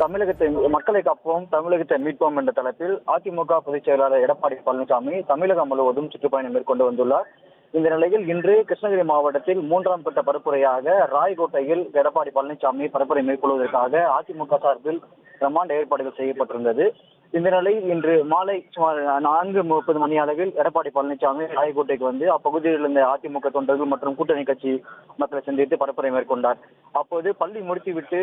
தமிழகத்தை மக்களை காப்போம் தமிழகத்தை மீட்போம் என்ற தலைப்பில் அதிமுக பொதுச் செயலாளர் எடப்பாடி பழனிசாமி தமிழகம் முழுவதும் சுற்றுப்பயணம் மேற்கொண்டு வந்துள்ளார். இந்த நிலையில் இன்று கிருஷ்ணகிரி மாவட்டத்தில் மூன்றாம் கட்ட பரப்புரையாக ராய்கோட்டையில் எடப்பாடி பழனிசாமி பரப்புரை மேற்கொள்வதற்காக அதிமுக சார்பில் பிரம்மாண்ட ஏற்பாடுகள் செய்யப்பட்டிருந்தது. இந்த நிலையில் இன்று மாலை சுமார் நான்கு முப்பது மணி அளவில் எடப்பாடி பழனிசாமி ராயக்கோட்டைக்கு வந்து அப்பகுதியில் இருந்த அதிமுக தொண்டர்கள் மற்றும் கூட்டணி கட்சி மக்களை சந்தித்து பரப்புரை மேற்கொண்டார். அப்போது பள்ளி முடித்துவிட்டு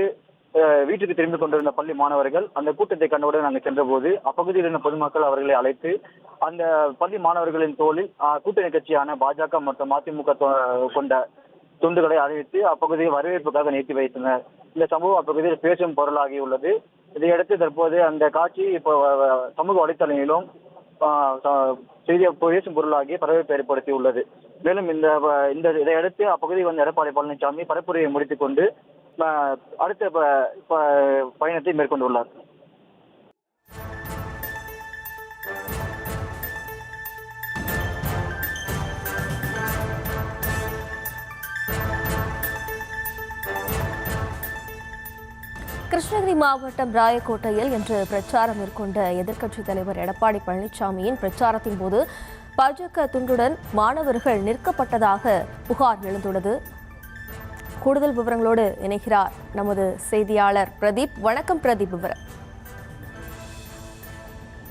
வீட்டுக்கு திரும்பி கொண்டிருந்த பள்ளி மாணவர்கள் அந்த கூட்டத்தை கண்டவுடன் நாங்கள் சென்றபோது அப்பகுதியில் இருந்த பொதுமக்கள் அவர்களை அழைத்து அந்த பள்ளி மாணவர்களின் தோளில் கூட்டணி கட்சியான பாஜக மற்றும் அதிமுக தொ- கொண்ட துண்டுகளை அறிவித்து அப்பகுதியை வரவேற்புக்காக நிறுத்தி வைத்தனர். இந்த சம்பவம் அப்பகுதியில் பேசும் பொருளாகி உள்ளது. இதையடுத்து தற்போது அந்த காட்சி இப்போ சமூக வலைத்தளங்களிலும் ஆஹ், செய்தி பேசும் பொருளாகி பரவேற்பை ஏற்படுத்தி உள்ளது. மேலும் இந்த வ- இந்த இதையடுத்து அப்பகுதி வந்த எடப்பாடி பழனிசாமி பரப்புரையை முடித்துக் கொண்டு அடுத்த பயணத்தை மேற்கொண்டுள்ளார். கிருஷ்ணகிரி மாவட்டம் ராயக்கோட்டையில் இன்று பிரச்சாரம் மேற்கொண்ட எதிர்க்கட்சித் தலைவர் எடப்பாடி பழனிசாமியின் பிரச்சாரத்தின் போது பாஜக துண்டுடன் மாணவர்கள் நிற்கப்பட்டதாக புகார் எழுந்துள்ளது. கூடுதல் விவரங்களோடு இணைகிறார் நமது செய்தியாளர் பிரதீப். வணக்கம் பிரதீப் விவரம்.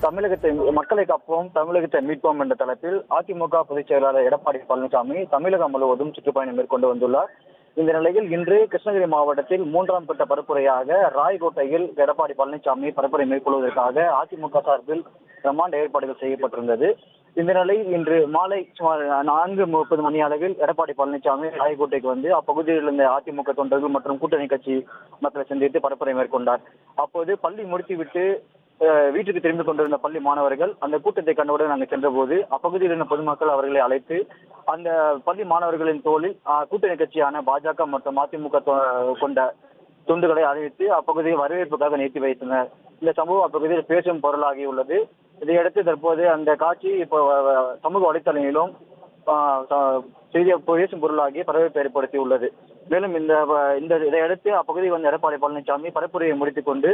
தமிழகத்தை மக்களை காப்போம் தமிழகத்தை மீட்போம் என்ற தலைப்பில் அதிமுக பொதுச் செயலாளர் எடப்பாடி பழனிசாமி தமிழகம் முழுவதும் சுற்றுப்பயணம் மேற்கொண்டு வந்துள்ளார். இந்த நிலையில் இன்று கிருஷ்ணகிரி மாவட்டத்தில் மூன்றாம் கட்ட பரப்புரையாக ராய்கோட்டையில் எடப்பாடி பழனிசாமி பரப்புரை மேற்கொள்வதற்காக அதிமுக சார்பில் பிரம்மாண்ட ஏற்பாடுகள் செய்யப்பட்டிருந்தது. இந்த நிலையில் இன்று மாலை சுமார் நான்கு முப்பது மணி அளவில் எடப்பாடி பழனிசாமி ராயக்கோட்டைக்கு வந்து அப்பகுதியில் இருந்த அதிமுக தொண்டர்கள் மற்றும் கூட்டணி கட்சி மக்களை சந்தித்து பரப்புரை மேற்கொண்டார். அப்போது பள்ளி முடித்துவிட்டு வீட்டுக்கு திரும்பி கொண்டிருந்த பள்ளி மாணவர்கள் அந்த கூட்டத்தை கண்டவுடன் நாங்கள் சென்றபோது அப்பகுதியில் இருந்த பொதுமக்கள் அவர்களை அழைத்து அந்த பள்ளி மாணவர்களின் தோளில் கூட்டணி கட்சியான பாஜக மற்றும் அதிமுக கொண்ட துண்டுகளை அறிவித்து அப்பகுதியை வரவேற்புக்காக நிறுத்தி வைத்தனர். இந்த சம்பவம் அப்பகுதியில் பேசும் பொருளாகியுள்ளது இதையடுத்து தற்போது அந்த காட்சி இப்போ சமூக வலைத்தளங்களிலும் செய்தியை பேசும் பொருளாகி பரபரப்பு ஏற்படுத்தி உள்ளது. மேலும் இந்த இந்த இதையடுத்து அப்பகுதி வந்த எடப்பாடி பழனிசாமி பரப்புரையை முடித்துக் கொண்டு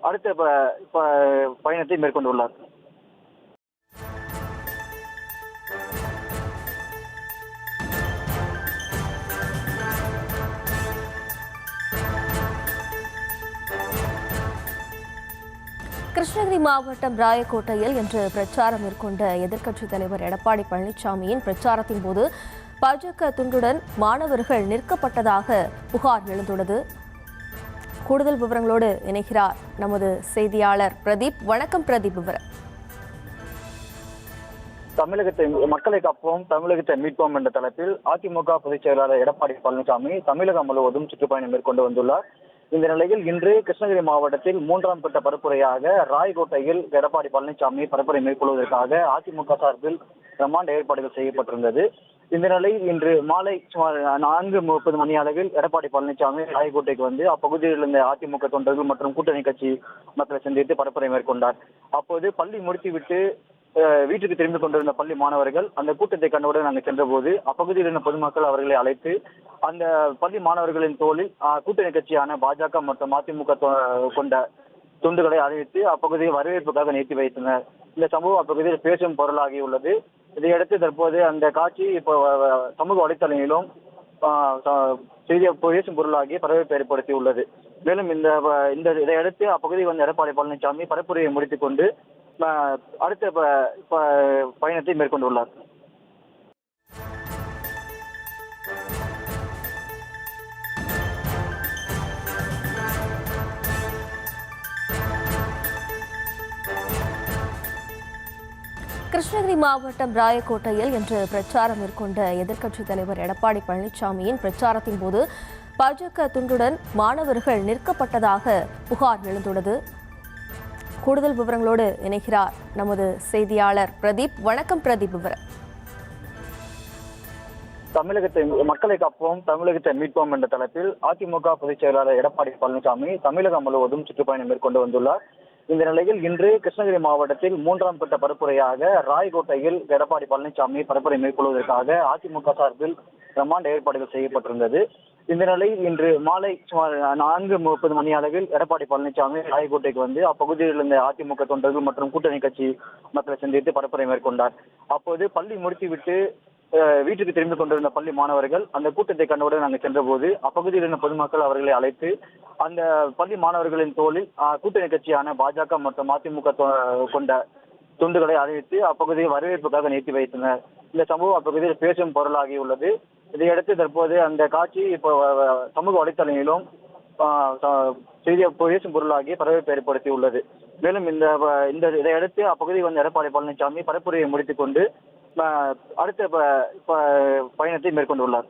அடுத்த ப- ப- பயணத்தை மேற்கொண்டுள்ளார் கிருஷ்ணகிரி மாவட்டம் ராயக்கோட்டையில் இன்று பிரச்சாரம் மேற்கொண்ட எதிர்க்கட்சித் தலைவர் எடப்பாடி பழனிசாமியின் பிரச்சாரத்தின் போது பாஜக துண்டுடன் மாணவர்கள் நிற்கப்பட்டதாக புகார் எழுந்துள்ளது. கூடுதல் விவரங்களோடு இணைகிறார் நமது செய்தியாளர் பிரதீப். வணக்கம் பிரதீப் விவரம். தமிழகத்தை மக்களை காப்போம் தமிழகத்தை மீட்போம் என்ற தலைப்பில் அதிமுக பொதுச் செயலாளர் எடப்பாடி பழனிசாமி தமிழகம் முழுவதும் சுற்றுப்பயணம் மேற்கொண்டு வந்துள்ளார். இந்த நிலையில் இன்று கிருஷ்ணகிரி மாவட்டத்தில் மூன்றாம் கட்ட பரப்புரையாக ராய்கோட்டையில் எடப்பாடி பழனிசாமி பரப்புரை மேற்கொள்வதற்காக அதிமுக சார்பில் பிரம்மாண்ட ஏற்பாடுகள் செய்யப்பட்டிருந்தது. இந்த நிலையில் இன்று மாலை சுமார் நான்கு முப்பது மணி அளவில் எடப்பாடி பழனிசாமி ராயக்கோட்டைக்கு வந்து அப்பகுதியில் இருந்த அதிமுக தொண்டர்கள் மற்றும் கூட்டணி கட்சி மக்களை சந்தித்து பரப்புரை மேற்கொண்டார். அப்போது பள்ளி முடித்துவிட்டு வீட்டுக்கு திரும்பி கொண்டிருந்த பள்ளி மாணவர்கள் அந்த கூட்டத்தை கண்டவுடன் நாங்கள் சென்றபோது அப்பகுதியில் இருந்த பொதுமக்கள் அவர்களை அழைத்து அந்த பள்ளி மாணவர்களின் தோளில் கூட்டணி கட்சியான பாஜக மற்றும் அதிமுக தொ- கொண்ட துண்டுகளை அறிவித்து அப்பகுதியை வரவேற்புக்காக நிறுத்தி வைத்தனர். இந்த சம்பவம் அப்பகுதியில் பேசும் பொருளாகியுள்ளது இதையடுத்து தற்போது அந்த காட்சி இப்போ சமூக வலைத்தளங்களிலும் ஆஹ், செய்தி பேசும் பொருளாகி பரவேற்பு ஏற்படுத்தியுள்ளது. மேலும் இந்த இந்த இதையடுத்து அப்பகுதி வந்த எடப்பாடி பழனிசாமி பரப்புரையை முடித்துக் கொண்டு அடுத்த ப- ப- பயணத்தை மேற்கொண்டுள்ளார். கிருஷ்ணகிரி மாவட்டம் ராயக்கோட்டையில் இன்று பிரச்சாரம் மேற்கொண்ட எதிர்க்கட்சித் தலைவர் எடப்பாடி பழனிசாமியின் பிரச்சாரத்தின் போது பாஜக துண்டுடன் மாணவர்கள் நிற்கப்பட்டதாக புகார் எழுந்துள்ளது. கூடுதல் விவரங்களோடு இணைகிறார் நமது செய்தியாளர் பிரதீப். வணக்கம் பிரதீப் விவரம் தமிழகத்தை மக்களை காப்போம் தமிழகத்தை மீட்போம் என்ற தலைப்பில் அதிமுக பொதுச் செயலாளர் எடப்பாடி பழனிசாமி தமிழகம் முழுவதும் சுற்றுப்பயணம் மேற்கொண்டு வந்துள்ளார். இந்த நிலையில் இன்று கிருஷ்ணகிரி மாவட்டத்தில் மூன்றாம் கட்ட பரப்புரையாக ராய்கோட்டையில் எடப்பாடி பழனிசாமி பரப்புரை மேற்கொள்வதற்காக அதிமுக சார்பில் பிரம்மாண்ட ஏற்பாடுகள் செய்யப்பட்டிருந்தது. இந்த நிலையில் இன்று மாலை சுமார் நான்கு முப்பது மணி அளவில் எடப்பாடி பழனிசாமி ராயக்கோட்டைக்கு வந்து அப்பகுதியில் இருந்த அதிமுக தொண்டர்கள் மற்றும் கூட்டணி கட்சி மக்களை சந்தித்து பரப்புரை மேற்கொண்டார். அப்போது பள்ளி முடித்துவிட்டு வீட்டுக்கு திரும்பி கொண்டிருந்த பள்ளி மாணவர்கள் அந்த கூட்டத்தை கண்டவுடன் நாங்கள் சென்றபோது அப்பகுதியில் இருந்த பொதுமக்கள் அவர்களை அழைத்து அந்த பள்ளி மாணவர்களின் தோளில் அஹ், கூட்டணி கட்சியான பாஜக மற்றும் அதிமுக கொண்ட துண்டுகளை அறிவித்து அப்பகுதியை வரவேற்புக்காக நிறுத்தி வைத்தனர். இந்த சம்பவம் அப்பகுதியில் பேசும் பொருளாகியுள்ளது. இதையடுத்து தற்போது அந்த காட்சி இப்போ சமூக வலைத்தளங்களிலும் செய்தி பேசும் பொருளாகி பரவேற்பு ஏற்படுத்தி உள்ளது மேலும் இந்த இந்த இதையடுத்து அப்பகுதி வந்த எடப்பாடி பழனிசாமி பரப்புரையை முடித்துக் கொண்டு அடுத்த ப- ப- பயணத்தை மேற்கொண்டுள்ளார்.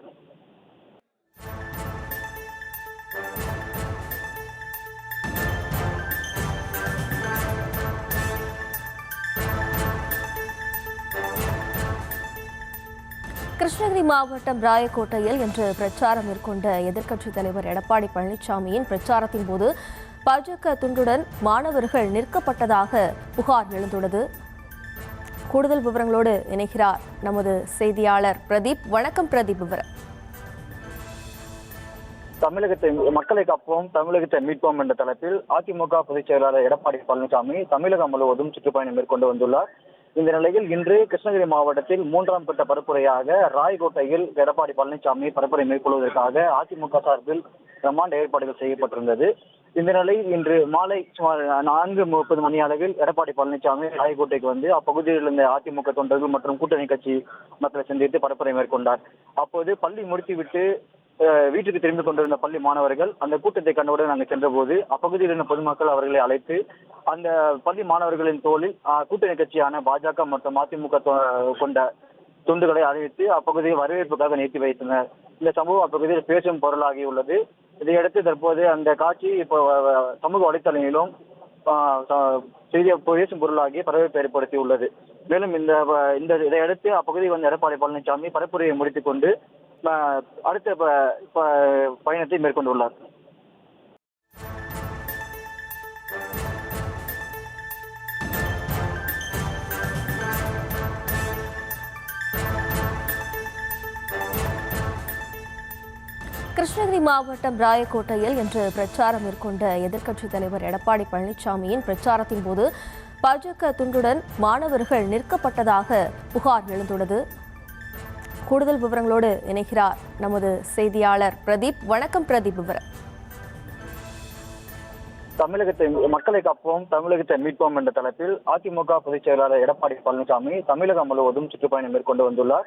கிருஷ்ணகிரி மாவட்டம் ராயக்கோட்டையில் இன்று பிரச்சாரம் மேற்கொண்ட எதிர்க்கட்சித் தலைவர் எடப்பாடி பழனிசாமியின் பிரச்சாரத்தின் போது பாஜக துண்டுடன் மாணவர்கள் நிற்கப்பட்டதாக புகார் எழுந்துள்ளது. கூடுதல் விவரங்களோடு இணைகிறார் நமது செய்தியாளர் பிரதீப். வணக்கம் பிரதீப் விவரம் தமிழகத்தை மக்களை காப்போம் தமிழகத்தை மீட்போம் என்ற தலைப்பில் அதிமுக பொதுச் செயலாளர் எடப்பாடி பழனிசாமி தமிழகம் முழுவதும் சுற்றுப்பயணம் மேற்கொண்டு வந்துள்ளார். இந்த நிலையில் இன்று கிருஷ்ணகிரி மாவட்டத்தில் மூன்றாம் கட்ட பரப்புரையாக ராய்கோட்டையில் எடப்பாடி பழனிசாமி பரப்புரை மேற்கொள்வதற்காக அதிமுக சார்பில் பிரம்மாண்ட ஏற்பாடுகள் செய்யப்பட்டிருந்தது. இந்த நிலையில் இன்று மாலை சுமார் நான்கு முப்பது மணி அளவில் எடப்பாடி பழனிசாமி ராயக்கோட்டைக்கு வந்து அப்பகுதியில் இருந்த அதிமுக தொண்டர்கள் மற்றும் கூட்டணி கட்சி மக்களை சந்தித்து பரப்புரை மேற்கொண்டார். அப்போது பள்ளி முடித்துவிட்டு வீட்டுக்கு திரும்பி கொண்டிருந்த பள்ளி மாணவர்கள் அந்த கூட்டத்தை கண்டவுடன் நாங்கள் சென்றபோது அப்பகுதியில் இருந்த பொதுமக்கள் அவர்களை அழைத்து அந்த பள்ளி மாணவர்களின் தோளில் கூட்டணி கட்சியான பாஜக மற்றும் அதிமுக கொண்ட துண்டுகளை அறிவித்து அப்பகுதியை வரவேற்புக்காக நிறுத்தி வைத்தனர். இந்த சம்பவம் அப்பகுதியில் பேசும் பொருளாகி உள்ளது. இதையடுத்து தற்போது அந்த காட்சி இப்போ சமூக வலைத்தளங்களிலும் ஆஹ், பேசும் பொருளாகி பரவேற்பு ஏற்படுத்தி உள்ளது. மேலும் இந்த இந்த இதையடுத்து அப்பகுதி வந்த எடப்பாடி பழனிசாமி பரப்புரையை முடித்துக் கொண்டு அடுத்த பயணத்தை மேற்கொண்டுள்ளார். கிருஷ்ணகிரி மாவட்டம் ராயக்கோட்டையில் இன்று பிரச்சாரம் மேற்கொண்ட எதிர்க்கட்சித் தலைவர் எடப்பாடி பழனிசாமியின் பிரச்சாரத்தின் போது பாஜக துண்டுடன் மாணவர்கள் நிற்கப்பட்டதாக புகார் எழுந்துள்ளது. கூடுதல் விவரங்களோடு இணைகிறார் நமது செய்தியாளர் பிரதீப். வணக்கம் பிரதீப் விவரம். தமிழகத்தை மக்களை காப்போம் தமிழகத்தை மீட்போம் என்ற தலைப்பில் அதிமுக பொதுச் செயலாளர் எடப்பாடி பழனிசாமி தமிழகம் முழுவதும் சுற்றுப்பயணம் மேற்கொண்டு வந்துள்ளார்.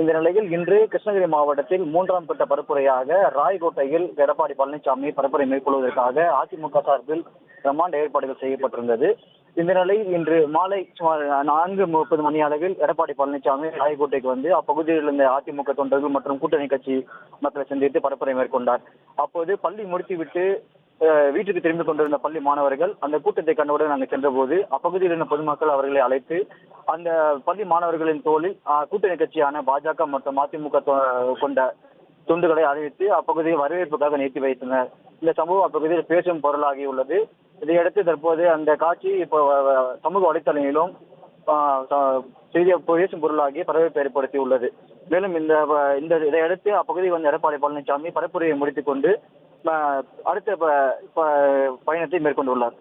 இந்த நிலையில் இன்று கிருஷ்ணகிரி மாவட்டத்தில் மூன்றாம் கட்ட பரப்புரையாக ராய்கோட்டையில் எடப்பாடி பழனிசாமி பரப்புரை மேற்கொள்வதற்காக அதிமுக சார்பில் பிரம்மாண்ட ஏற்பாடுகள் செய்யப்பட்டிருந்தது. இந்த நிலையில் இன்று மாலை சுமார் நான்கு முப்பது மணி அளவில் எடப்பாடி பழனிசாமி ராயக்கோட்டைக்கு வந்து அப்பகுதியில் இருந்த அதிமுக தொண்டர்கள் மற்றும் கூட்டணி கட்சி மக்களை சந்தித்து பரப்புரை மேற்கொண்டார். அப்போது பள்ளி முடித்துவிட்டு வீட்டுக்கு திரும்பி கொண்டிருந்த பள்ளி மாணவர்கள் அந்த கூட்டத்தை கண்டவுடன் நாங்கள் சென்றபோது அப்பகுதியில் இருந்த பொதுமக்கள் அவர்களை அழைத்து அந்த பள்ளி மாணவர்களின் தோளில் கூட்டணி கட்சியான பாஜக மற்றும் அதிமுக தொ- கொண்ட துண்டுகளை அறிவித்து அப்பகுதியை வரவேற்புக்காக நிறுத்தி வைத்தனர். இந்த சம்பவம் அப்பகுதியில் பேசும் பொருளாகியுள்ளது இதையடுத்து தற்போது அந்த காட்சி இப்போ சமூக வலைத்தளங்களிலும் ஆஹ், பேசும் பொருளாகி பரவேற்பு ஏற்படுத்தி உள்ளது மேலும் இந்த இந்த இதையடுத்து அப்பகுதி வந்த எடப்பாடி பழனிசாமி பரப்புரையை முடித்துக் கொண்டு அடுத்த ப- ப- பயணத்தை மேற்கொண்டுள்ளார்.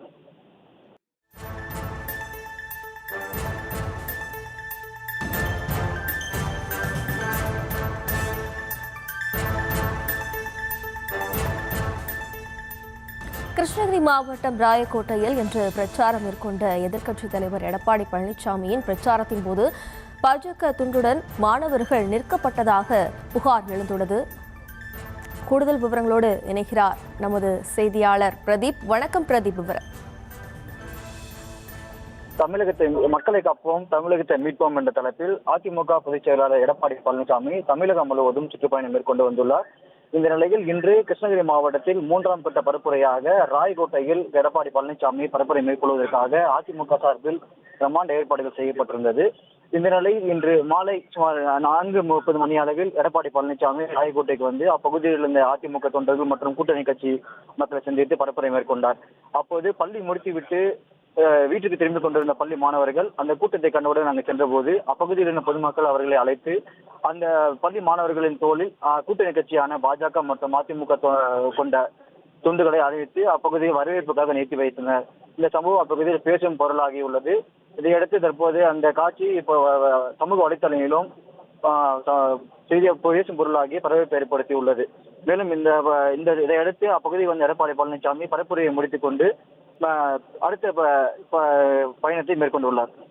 கிருஷ்ணகிரி மாவட்டம் ராயக்கோட்டையில் இன்று பிரச்சாரம் மேற்கொண்ட எதிர்க்கட்சித் தலைவர் எடப்பாடி பழனிசாமியின் பிரச்சாரத்தின் போது பாஜக துண்டுடன் மாணவர்கள் நிற்கப்பட்டதாக புகார் எழுந்துள்ளது. கூடுதல் விவரங்களோடு இணைகிறார் நமது செய்தியாளர் பிரதீப். வணக்கம் பிரதீப் விவரம். தமிழகத்தை மக்களை காப்போம் தமிழகத்தை மீட்போம் என்ற தலைப்பில் அதிமுக பொதுச் செயலாளர் எடப்பாடி பழனிசாமி தமிழகம் முழுவதும் சுற்றுப்பயணம் மேற்கொண்டு வந்துள்ளார். இந்த நிலையில் இன்று கிருஷ்ணகிரி மாவட்டத்தில் மூன்றாம் கட்ட பரப்புரையாக ராய்கோட்டையில் எடப்பாடி பழனிசாமி பரப்புரை மேற்கொள்வதற்காக அதிமுக சார்பில் பிரம்மாண்ட ஏற்பாடுகள் செய்யப்பட்டிருந்தது. இந்த நிலையில் இன்று மாலை சுமார் நான்கு முப்பது மணி அளவில் எடப்பாடி பழனிசாமி ராயக்கோட்டைக்கு வந்து அப்பகுதியில் இருந்த அதிமுக தொண்டர்கள் மற்றும் கூட்டணி கட்சி மக்களை சந்தித்து பரப்புரை மேற்கொண்டார். அப்போது பள்ளி முடித்துவிட்டு வீட்டுக்கு திரும்பி கொண்டிருந்த பள்ளி மாணவர்கள் அந்த கூட்டத்தை கண்டவுடன் நாங்கள் சென்றபோது அப்பகுதியில் இருந்த பொதுமக்கள் அவர்களை அழைத்து அந்த பள்ளி மாணவர்களின் தோளில் கூட்டணி கட்சியான பாஜக மற்றும் அதிமுக கொண்ட துண்டுகளை அறிவித்து அப்பகுதியை வரவேற்புக்காக நிறுத்தி வைத்தனர். இந்த சம்பவம் அப்பகுதியில் பேசும் பொருளாகி உள்ளது. இதையடுத்து தற்போது அந்த காட்சி இப்போ சமூக வலைத்தளங்களிலும் ஆஹ், செய்தி பேசும் பொருளாகி பரவேற்பு ஏற்படுத்தி உள்ளது. மேலும் இந்த இந்த இதையடுத்து அப்பகுதி வந்த எடப்பாடி பழனிசாமி பரப்புரையை முடித்துக் கொண்டு அடுத்த ப- ப- பயணத்தை மேற்கொண்டுள்ளார்.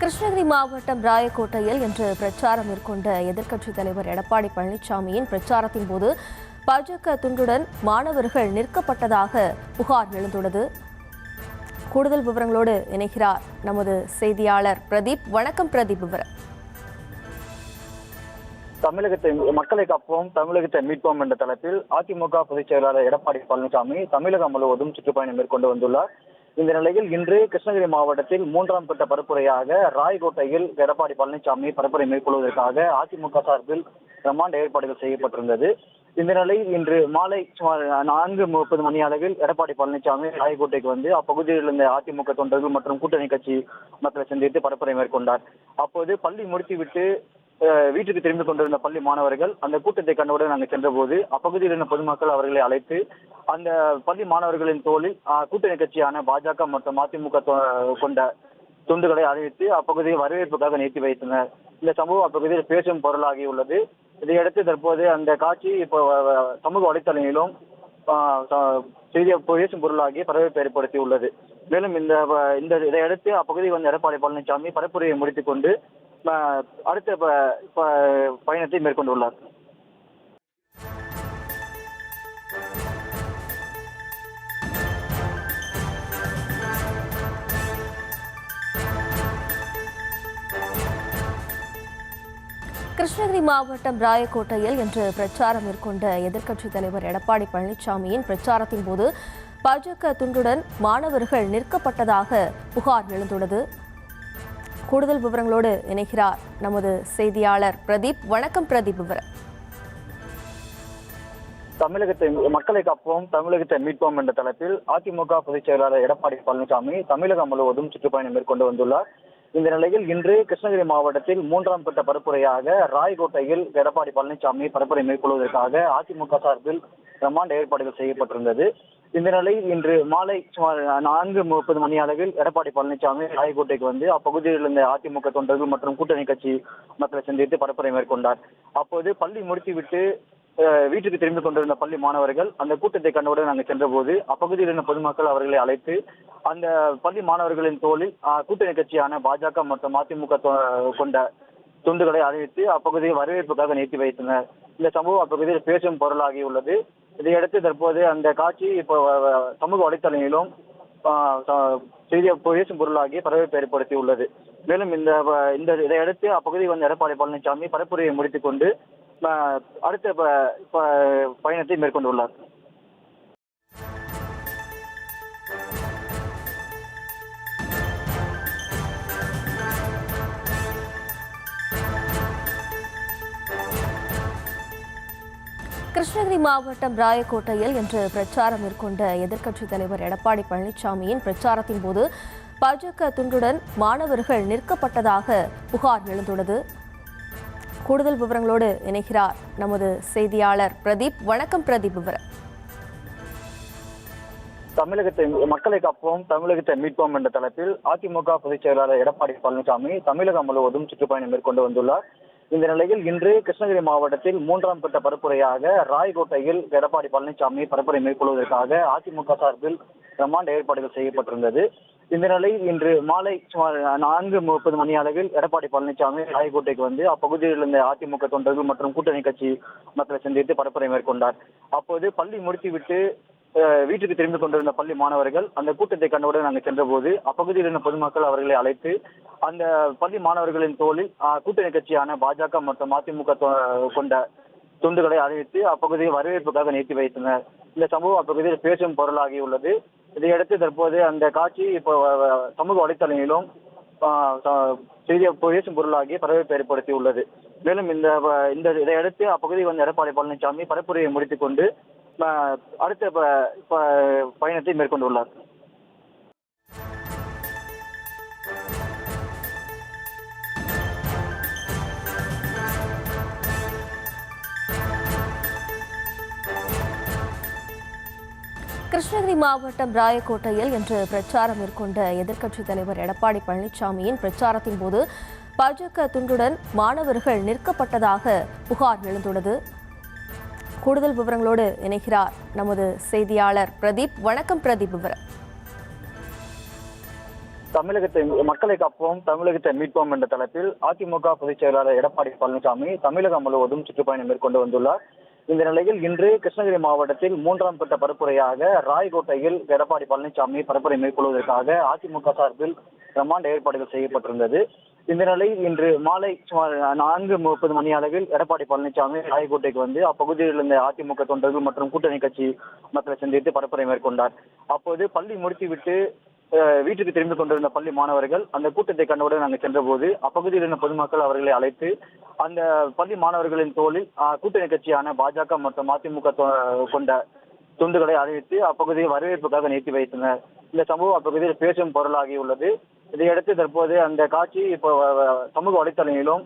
கிருஷ்ணகிரி மாவட்டம் ராயக்கோட்டையில் இன்று பிரச்சாரம் மேற்கொண்ட எதிர்க்கட்சித் தலைவர் எடப்பாடி பழனிசாமியின் பிரச்சாரத்தின் போது பாஜக துண்டுடன் மாணவர்கள் நிற்கப்பட்டதாக புகார் எழுந்துள்ளது. கூடுதல் விவரங்களோடு இணைகிறார் நமது செய்தியாளர் பிரதீப். வணக்கம் பிரதீப் விவரம் தமிழகத்தை மக்களை காப்போம் தமிழகத்தை மீட்போம் என்ற தலைப்பில் அதிமுக பொதுச் செயலாளர் எடப்பாடி பழனிசாமி தமிழகம் முழுவதும் சுற்றுப்பயணம் மேற்கொண்டு வந்துள்ளார். இந்த நிலையில் இன்று கிருஷ்ணகிரி மாவட்டத்தில் மூன்றாம் கட்ட பரப்புரையாக ராய்கோட்டையில் எடப்பாடி பழனிசாமி பரப்புரை மேற்கொள்வதற்காக அதிமுக சார்பில் பிரம்மாண்ட ஏற்பாடுகள் செய்யப்பட்டிருந்தது. இந்த நிலையில் இன்று மாலை சுமார் நான்கு முப்பது மணி அளவில் எடப்பாடி பழனிசாமி ராயக்கோட்டைக்கு வந்து அப்பகுதியில் இருந்த அதிமுக தொண்டர்கள் மற்றும் கூட்டணி கட்சி மக்களை சந்தித்து பரப்புரை மேற்கொண்டார். அப்போது பள்ளி முடித்துவிட்டு வீட்டுக்கு திரும்பி கொண்டிருந்த பள்ளி மாணவர்கள் அந்த கூட்டத்தை கண்டவுடன் நாங்கள் சென்றபோது அப்பகுதியில் இருந்த பொதுமக்கள் அவர்களை அழைத்து அந்த பள்ளி மாணவர்களின் தோளில் அஹ், கூட்டணி கட்சியான பாஜக மற்றும் அதிமுக கொண்ட துண்டுகளை அறிவித்து அப்பகுதியை வரவேற்புக்காக நிறுத்தி வைத்தனர். இந்த சம்பவம் அப்பகுதியில் பேசும் பொருளாகி உள்ளது இதையடுத்து தற்போது அந்த காட்சி இப்போ சமூக வலைத்தளங்களிலும் ஆஹ், செய்தி பேசும் பொருளாகி பரவேற்பு ஏற்படுத்தி உள்ளது மேலும் இந்த இந்த இதையடுத்து அப்பகுதி வந்த எடப்பாடி பழனிசாமி பரப்புரையை முடித்துக் கொண்டு அடுத்த ப- ப- பயணத்தை மேற்கொண்டுள்ளார். கிருஷ்ணகிரி மாவட்டம் ராயக்கோட்டையில் இன்று பிரச்சாரம் மேற்கொண்ட எதிர்க்கட்சித் தலைவர் எடப்பாடி பழனிசாமியின் பிரச்சாரத்தின் போது பாஜக துண்டுடன் மாணவர்கள் நிற்கப்பட்டதாக புகார் எழுந்துள்ளது. கூடுதல் விவரங்களோடு இணைகிறார் நமது செய்தியாளர் பிரதீப். வணக்கம் பிரதீப் விவரம். தமிழகத்தை மக்களை காப்போம் தமிழகத்தை மீட்போம் என்ற தலைப்பில் அதிமுக பொதுச் செயலாளர் எடப்பாடி பழனிசாமி தமிழகம் முழுவதும் சுற்றுப்பயணம் மேற்கொண்டு வந்துள்ளார். இந்த நிலையில் இன்று கிருஷ்ணகிரி மாவட்டத்தில் மூன்றாம் கட்ட பரப்புரையாக ராய்கோட்டையில் எடப்பாடி பழனிசாமி பரப்புரை மேற்கொள்வதற்காக அதிமுக சார்பில் பிரம்மாண்ட ஏற்பாடுகள் செய்யப்பட்டிருந்தது. இந்த நிலையில் இன்று மாலை சுமார் நான்கு முப்பது மணி அளவில் எடப்பாடி பழனிசாமி ராயக்கோட்டைக்கு வந்து அப்பகுதியில் இருந்த அதிமுக தொண்டர்கள் மற்றும் கூட்டணி கட்சி மக்களை சந்தித்து பரப்புரை மேற்கொண்டார். அப்போது பள்ளி முடித்துவிட்டு வீட்டுக்கு திரும்பி கொண்டிருந்த பள்ளி மாணவர்கள் அந்த கூட்டத்தை கண்டவுடன் நாங்கள் சென்றபோது அப்பகுதியில் இருந்த பொதுமக்கள் அவர்களை அழைத்து அந்த பள்ளி மாணவர்களின் தோளில் கூட்டணி கட்சியான பாஜக மற்றும் அதிமுக தொ- கொண்ட துண்டுகளை அறிவித்து அப்பகுதியை வரவேற்புக்காக நிறுத்தி வைத்தனர். இந்த சம்பவம் அப்பகுதியில் பேசும் பொருளாகி உள்ளது. இதையடுத்து தற்போது அந்த காட்சி இப்போ சமூக வலைத்தளங்களிலும் ஆஹ், செய்தி பேசும் பொருளாகி பரவேற்பு ஏற்படுத்தி உள்ளது. மேலும் இந்த இந்த இதையடுத்து அப்பகுதி வந்த எடப்பாடி பழனிசாமி பரப்புரையை முடித்துக் கொண்டு அடுத்த பயணத்தை மேற்கொண்டுள்ளார். கிருஷ்ணகிரி மாவட்டம் ராயக்கோட்டையில் இன்று பிரச்சாரம் மேற்கொண்ட எதிர்க்கட்சித் தலைவர் எடப்பாடி பழனிசாமியின் பிரச்சாரத்தின் போது பாஜக துண்டுடன் மாணவர்கள் நிற்கப்பட்டதாக புகார் எழுந்துள்ளது. கூடுதல் விவரங்களோடு இணைகிறார் நமது செய்தியாளர் பிரதீப். வணக்கம் பிரதீப் விவரம் தமிழகத்தை மக்களை காப்போம் தமிழகத்தை மீட்போம் என்ற தலைப்பில் அதிமுக பொதுச் செயலாளர் எடப்பாடி பழனிசாமி தமிழகம் முழுவதும் சுற்றுப்பயணம் மேற்கொண்டு வந்துள்ளார். இந்த நிலையில் இன்று கிருஷ்ணகிரி மாவட்டத்தில் மூன்றாம் கட்ட பரப்புரையாக ராய்கோட்டையில் எடப்பாடி பழனிசாமி பரப்புரை மேற்கொள்வதற்காக அதிமுக சார்பில் பிரம்மாண்ட ஏற்பாடுகள் செய்யப்பட்டிருந்தது. இந்த நிலையில் இன்று மாலை சுமார் நான்கு முப்பது மணி அளவில் எடப்பாடி பழனிசாமி ராயக்கோட்டைக்கு வந்து அப்பகுதியில் இருந்த அதிமுக தொண்டர்கள் மற்றும் கூட்டணி கட்சி மக்களை சந்தித்து பரப்புரை மேற்கொண்டார். அப்போது பள்ளி முடித்துவிட்டு அஹ், வீட்டுக்கு திரும்பி கொண்டிருந்த பள்ளி மாணவர்கள் அந்த கூட்டத்தை கண்டவுடன் நாங்கள் சென்றபோது அப்பகுதியில் இருந்த பொதுமக்கள் அவர்களை அழைத்து அந்த பள்ளி மாணவர்களின் தோளில் அஹ், கூட்டணி கட்சியான பாஜக மற்றும் அதிமுக தொ- கொண்ட துண்டுகளை அறிவித்து அப்பகுதியை வரவேற்புக்காக நிறுத்தி வைத்தனர். இந்த சம்பவம் அப்பகுதியில் பேசும் பொருளாகி உள்ளது. இதையடுத்து தற்போது அந்த காட்சி இப்போ சமூக வலைத்தளங்களிலும் ஆஹ் பேசும் பொருளாகி பரபரப்பை ஏற்படுத்தியுள்ளது. மேலும் இந்த இந்த இதையடுத்து அப்பகுதி வந்த எடப்பாடி பழனிசாமி பரப்புரையை முடித்துக் கொண்டு அடுத்த ப- ப- பயணத்தை மேற்கொண்டுள்ளார். கிருஷ்ணகிரி மாவட்டம் ராயக்கோட்டையில் இன்று பிரச்சாரம் மேற்கொண்ட எதிர்க்கட்சித் தலைவர் எடப்பாடி பழனிசாமியின் பிரச்சாரத்தின் போது பாஜக துண்டுடன் மாணவர்கள் நிற்கப்பட்டதாக புகார் எழுந்துள்ளது. கூடுதல் விவரங்களோடு இணைகிறார் நமது செய்தியாளர் பிரதீப். வணக்கம் பிரதீப் விவரம் தமிழகத்தை மக்களை காப்போம் தமிழகத்தை மீட்போம் என்ற தலைப்பில் அதிமுக பொதுச் செயலாளர் எடப்பாடி பழனிசாமி தமிழகம் முழுவதும் சுற்றுப்பயணம் மேற்கொண்டு வந்துள்ளார். இந்த நிலையில் இன்று கிருஷ்ணகிரி மாவட்டத்தில் மூன்றாம் கட்ட பரப்புரையாக ராய்கோட்டையில் எடப்பாடி பழனிசாமி பரப்புரை மேற்கொள்வதற்காக அதிமுக சார்பில் பிரம்மாண்ட ஏற்பாடுகள் செய்யப்பட்டிருந்தது. இந்த நிலையில் இன்று மாலை சுமார் நான்கு முப்பது மணி அளவில் எடப்பாடி பழனிசாமி ராயக்கோட்டைக்கு வந்து அப்பகுதியில் இருந்த அதிமுக தொண்டர்கள் மற்றும் கூட்டணி கட்சி மக்களை சந்தித்து பரப்புரை மேற்கொண்டார். அப்போது பள்ளி முடித்துவிட்டு வீட்டுக்கு திரும்பி கொண்டிருந்த பள்ளி மாணவர்கள் அந்த கூட்டத்தை கண்டவுடன் நாங்கள் சென்றபோது அப்பகுதியில் இருந்த பொதுமக்கள் அவர்களை அழைத்து அந்த பள்ளி மாணவர்களின் தோளில் கூட்டணி கட்சியான பாஜக மற்றும் அதிமுக கொண்ட துண்டுகளை அறிவித்து அப்பகுதியை வரவேற்புக்காக நிறுத்தி வைத்தனர். இந்த சம்பவம் அப்பகுதியில் பேசும் பொருளாகியுள்ளது இதையடுத்து தற்போது அந்த காட்சி இப்போ சமூக வலைத்தளங்களிலும்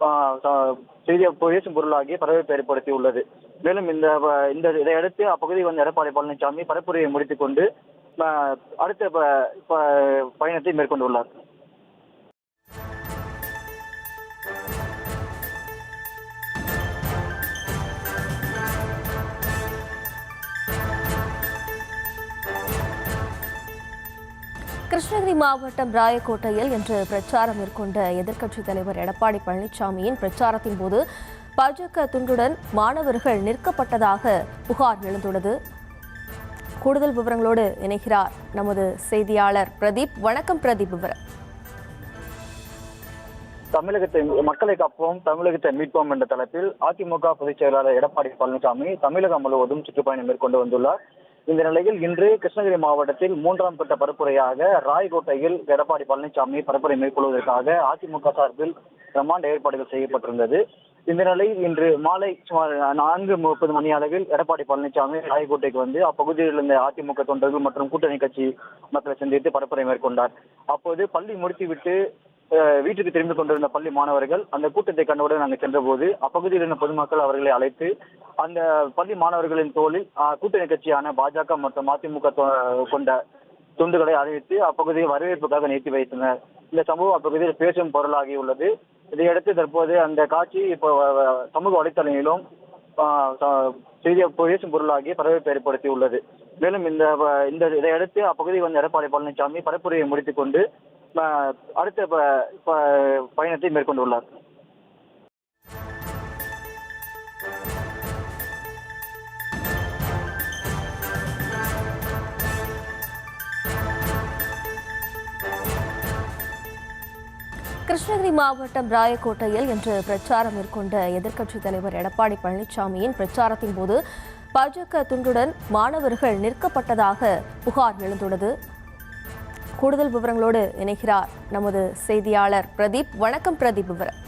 ஆஹ், செய்தி பேசும் பொருளாகி பரவேற்பு ஏற்படுத்தியுள்ளது மேலும் இந்த இந்த இதையடுத்து அப்பகுதி வந்த எடப்பாடி பழனிசாமி பரப்புரையை முடித்துக் கொண்டு அடுத்த பயணத்தை மேற்கொண்டுள்ளார். கிருஷ்ணகிரி மாவட்டம் ராயக்கோட்டையில் இன்று பிரச்சாரம் மேற்கொண்ட எதிர்க்கட்சித் தலைவர் எடப்பாடி பழனிசாமியின் பிரச்சாரத்தின் போது பாஜக துண்டுடன் மாணவர்கள் நிற்கப்பட்டதாக புகார் எழுந்துள்ளது. கூடுதல் விவரங்களோடு இணைகிறார் நமது செய்தியாளர் பிரதீப். வணக்கம் பிரதீப் விவரம். தமிழகத்தை மக்களை காப்போம் தமிழகத்தை மீட்போம் என்ற தலைப்பில் அதிமுக பொதுச் செயலாளர் எடப்பாடி பழனிசாமி தமிழகம் முழுவதும் சுற்றுப்பயணம் மேற்கொண்டு வந்துள்ளார். இந்த நிலையில் இன்று கிருஷ்ணகிரி மாவட்டத்தில் மூன்றாம் கட்ட பரப்புரையாக ராய்கோட்டையில் எடப்பாடி பழனிசாமி பரப்புரை மேற்கொள்வதற்காக அதிமுக சார்பில் பிரம்மாண்ட ஏற்பாடுகள் செய்யப்பட்டிருந்தது. இந்த நிலையில் இன்று மாலை சுமார் நான்கு முப்பது மணி அளவில் எடப்பாடி பழனிசாமி ராயக்கோட்டைக்கு வந்து அப்பகுதியில் இருந்த அதிமுக தொண்டர்கள் மற்றும் கூட்டணி கட்சி மக்களை சந்தித்து பரப்புரை மேற்கொண்டார். அப்போது பள்ளி முடித்துவிட்டு வீட்டுக்கு திரும்பி கொண்டிருந்த பள்ளி மாணவர்கள் அந்த கூட்டத்தை கண்டவுடன் நாங்கள் சென்றபோது அப்பகுதியில் இருந்த பொதுமக்கள் அவர்களை அழைத்து அந்த பள்ளி மாணவர்களின் தோளில் கூட்டணி கட்சியான பாஜக மற்றும் அதிமுக தொ- கொண்ட துண்டுகளை அறிவித்து அப்பகுதியை வரவேற்புக்காக நிறுத்தி வைத்தனர். இந்த சம்பவம் அப்பகுதியில் பேசும் பொருளாகியுள்ளது இதையடுத்து தற்போது அந்த காட்சி இப்போ சமூக வலைத்தளங்களிலும் ஆஹ், பேசும் பொருளாகி பரபரப்பு ஏற்படுத்தி உள்ளது. மேலும் இந்த இந்த இதையடுத்து அப்பகுதி வந்த எடப்பாடி பழனிசாமி பரப்புரையை முடித்துக் கொண்டு அடுத்த ப- ப- பயணத்தை மேற்கொண்டுள்ளார். கிருஷ்ணகிரி மாவட்டம் ராயக்கோட்டையில் இன்று பிரச்சாரம் மேற்கொண்ட எதிர்க்கட்சித் தலைவர் எடப்பாடி பழனிசாமியின் பிரச்சாரத்தின் போது பாஜக துண்டுடன் மாணவர்கள் நிற்கப்பட்டதாக புகார் எழுந்துள்ளது. கூடுதல் விவரங்களோடு இணைகிறார் நமது செய்தியாளர் பிரதீப். வணக்கம் பிரதீப் விவரம்.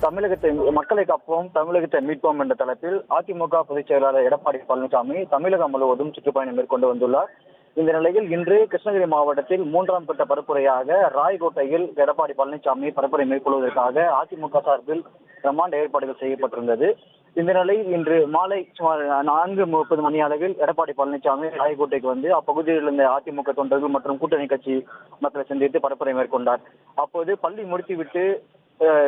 தமிழகத்தை மக்களை காப்போம் தமிழகத்தை மீட்போம் என்ற தலைப்பில் அதிமுக பொதுச் செயலாளர் எடப்பாடி பழனிசாமி தமிழகம் முழுவதும் சுற்றுப்பயணம் மேற்கொண்டு வந்துள்ளார். இந்த நிலையில் இன்று கிருஷ்ணகிரி மாவட்டத்தில் மூன்றாம் கட்ட பரப்புரையாக ராய்கோட்டையில் எடப்பாடி பழனிசாமி பரப்புரை மேற்கொள்வதற்காக அதிமுக சார்பில் பிரம்மாண்ட ஏற்பாடுகள் செய்யப்பட்டிருந்தது. இந்த நிலையில் இன்று மாலை சுமார் நான்கு முப்பது மணி அளவில் எடப்பாடி பழனிசாமி ராயக்கோட்டைக்கு வந்து அப்பகுதியில் இருந்த அதிமுக தொண்டர்கள் மற்றும் கூட்டணி கட்சி மக்களை சந்தித்து பரப்புரை மேற்கொண்டார். அப்போது பள்ளி முடித்துவிட்டு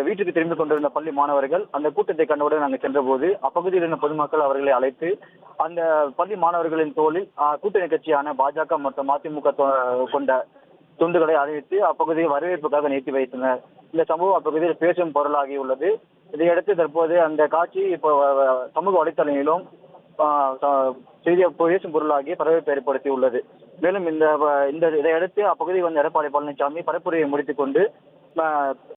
வீட்டுக்கு திரும்பி கொண்டிருந்த பள்ளி மாணவர்கள் அந்த கூட்டத்தை கண்டவுடன் நாங்கள் சென்றபோது அப்பகுதியில் இருந்த பொதுமக்கள் அவர்களை அழைத்து அந்த பள்ளி மாணவர்களின் தோளில் கூட்டணி கட்சியான பாஜக மற்றும் அதிமுக தொ- கொண்ட துண்டுகளை அறிவித்து அப்பகுதியை வரவேற்புக்காக நிறுத்தி வைத்தனர். இந்த சம்பவம் அப்பகுதியில் பேசும் பொருளாகி உள்ளது. இதையடுத்து தற்போது அந்த காட்சி இப்போ சமூக வலைத்தளங்களிலும் செய்தி பேசும் பொருளாகி பரவேற்பு ஏற்படுத்தியுள்ளது மேலும் இந்த வ- இந்த இதையடுத்து அப்பகுதி வந்த எடப்பாடி பழனிசாமி பரப்புரையை முடித்துக் கொண்டு